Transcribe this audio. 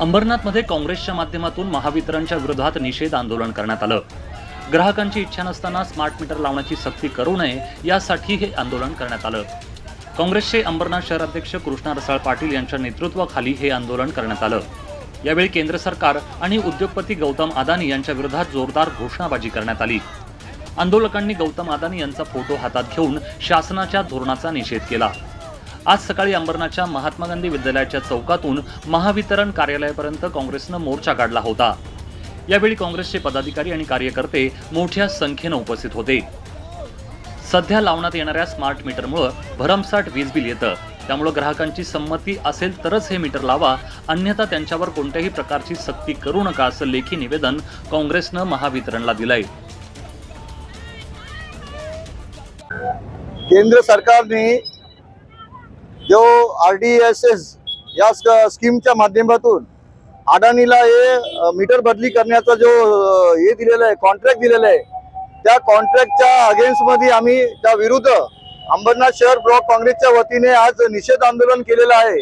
अंबरनाथमध्ये काँग्रेसच्या माध्यमातून महावितरणच्या विरोधात निषेध आंदोलन करण्यात आलं. ग्राहकांची इच्छा नसताना स्मार्ट मीटर लावण्याची सक्ती करू नये यासाठी हे आंदोलन करण्यात आलं. काँग्रेसचे अंबरनाथ शहराध्यक्ष कृष्णा रसाळ पाटील यांच्या नेतृत्वाखाली हे आंदोलन करण्यात आलं. यावेळी केंद्र सरकार आणि उद्योगपती गौतम अदानी यांच्या विरोधात जोरदार घोषणाबाजी करण्यात आली. आंदोलकांनी गौतम अदानी यांचा फोटो हातात घेऊन शासनाच्या धोरणाचा निषेध केला. आज सकाळी अंबरनाथच्या महात्मा गांधी विद्यालयाच्या चौकातून महावितरण कार्यालयापर्यंत काँग्रेसनं मोर्चा काढला होता. यावेळी काँग्रेसचे पदाधिकारी आणि कार्यकर्ते मोठ्या संख्येनं उपस्थित होते. सध्या लावण्यात येणाऱ्या स्मार्ट मीटरमुळं भरमसाठ वीज बिल येतं. त्यामुळं ग्राहकांची संमती असेल तरच हे मीटर लावा अन्यथा त्यांच्यावर कोणत्याही प्रकारची सक्ती करू नका असं लेखी निवेदन काँग्रेसनं महावितरणला दिलंय. केंद्र सरकारने जो आर डी एस एस या स्कीमच्या माध्यमातून अडाणीला हे मीटर बदली करण्याचा जो हे दिलेलं आहे कॉन्ट्रॅक्ट दिलेलं आहे त्या कॉन्ट्रॅक्टच्या अगेन्स्टमध्ये आम्ही त्या विरुद्ध अंबरनाथ शहर ब्लॉक काँग्रेसच्या वतीने आज निषेध आंदोलन केलेलं आहे.